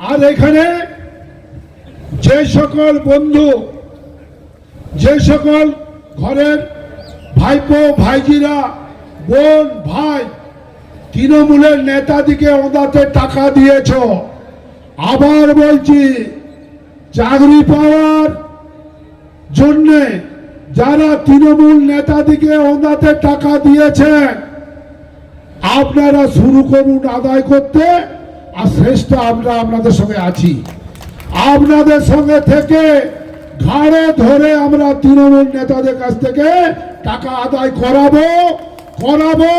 আর এখানে যে সকল বন্ধু, যে সকল ঘরের ভাইপো, ভাইজিরা, বোন, ভাই, তৃণমূলের নেতাদিকে ওদাতে টাকা দিয়েছ, আবার বলছি, চাকরি পাওয়ার জন্যে যারা তৃণমূল নেতাদিকে ওদাতে টাকা দিয়েছেন আপনারা শুরু করুন আদায় করতে। আর শ্রেষ্ঠ আমরা আপনাদের সঙ্গে আছি। আপনাদের সঙ্গে থেকে ঘাড়ে ধরে আমরা তৃণমূল নেতাদের কাছ থেকে টাকা আদায় করাবো করাবো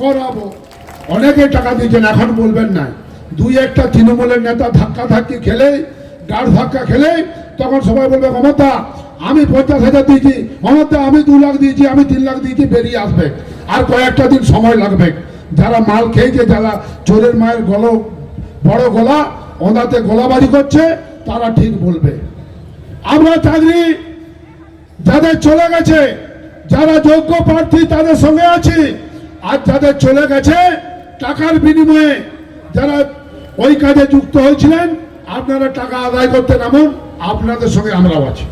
করাবো। অনেকে টাকা দিয়েছেন, এখন বলবেন না। দুই একটা তৃণমূলের নেতা ধাক্কা ধাক্কি খেলে গাড় ধাক্কা খেলে তখন সবাই বলবে, মমতা, আমি পঞ্চাশ হাজার দিয়েছি। মমতা, আমি দু লাখ দিয়েছি, আমি তিন লাখ দিয়েছি, বেরিয়ে আসবে। আর কয়েকটা দিন সময় লাগবে। যারা মাল খেয়েছে, যারা চোরের মায়ের গল বড় গলা, ওনাতে গোলাবাড়ি করছে, তারা ঠিক বলবে। আমরা চাকরি যাদের চলে গেছে, যারা যোগ্য প্রার্থী তাদের সঙ্গে আছি, আর যাদের চলে গেছে, টাকার বিনিময়ে যারা ওই কাজে যুক্ত হয়েছিলেন, আপনারা টাকা আদায় করতে নামুন, আপনাদের সঙ্গে আমরাও আছি।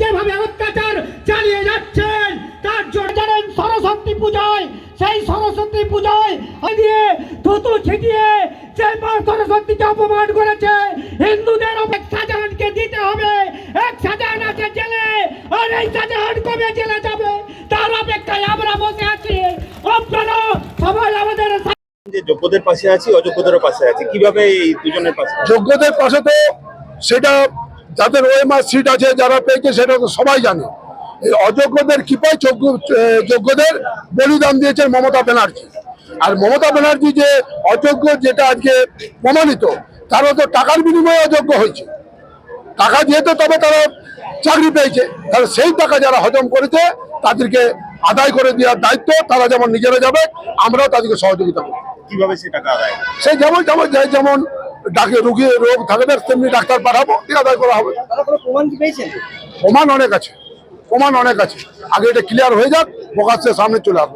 যেভাবে অত্যাচার চালিয়ে যাচ্ছেন তার জানেন সরস্বতী পূজায় সেই সরস্বতী পূজায় দিয়ে থুতু ছিটিয়ে যে সরস্বতীকে অপমান করেছে হিন্দুদের এক শাহজাহানকে দিতে হবে শাহজাহান আছে জেলে আর এই শাহজাহান কবে জেলে যাবে? তার অপেক্ষায় আমরা বসে আছি। আপনারা সবাই আমাদের যে যোগ্যদের পাশে আছি অযোগ্যদের পাশে আছি কীভাবে এই দুজনের পাশে? যোগ্যদের পাশে তো সেটা যাদের ওএমআর সিট আছে যারা পেয়েছে সেটা তো সবাই জানে। এই অযোগ্যদের কৃপায় যোগ্য যোগ্যদের বলিদান দিয়েছেন মমতা ব্যানার্জি। আর মমতা ব্যানার্জি যে অযোগ্য যেটা আজকে প্রমাণিত তারও তো টাকার বিনিময়ে অযোগ্য হয়েছে। টাকা দিয়েছে তবে তারা চাকরি পেয়েছে। তাহলে সেই টাকা যারা হজম করেছে তাদেরকে আদায় করে দেওয়ার দায়িত্ব তারা যেমন নিজেরা যাবে আমরাও তাদেরকে সহযোগিতা করব। কীভাবে সে টাকা আদায় সেই যেমন যেমন যেমন ডাকে রুগী রোগ থাকবে তেমনি ডাক্তার পাঠাবো দিয়ে আদায় করা হবে। প্রমাণ প্রমাণ অনেক আছে। প্রমাণ অনেক আছে। আগে এটা ক্লিয়ার হয়ে যাক প্রকাশ্যের সামনে চলে আসব।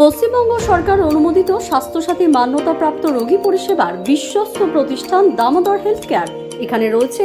পশ্চিমবঙ্গ সরকার অনুমোদিত স্বাস্থ্যসাথী মান্যতাপ্রাপ্ত রোগী পরিষেবার বিশ্বস্ত প্রতিষ্ঠান দামোদর হেলথ কেয়ার। এখানে রয়েছে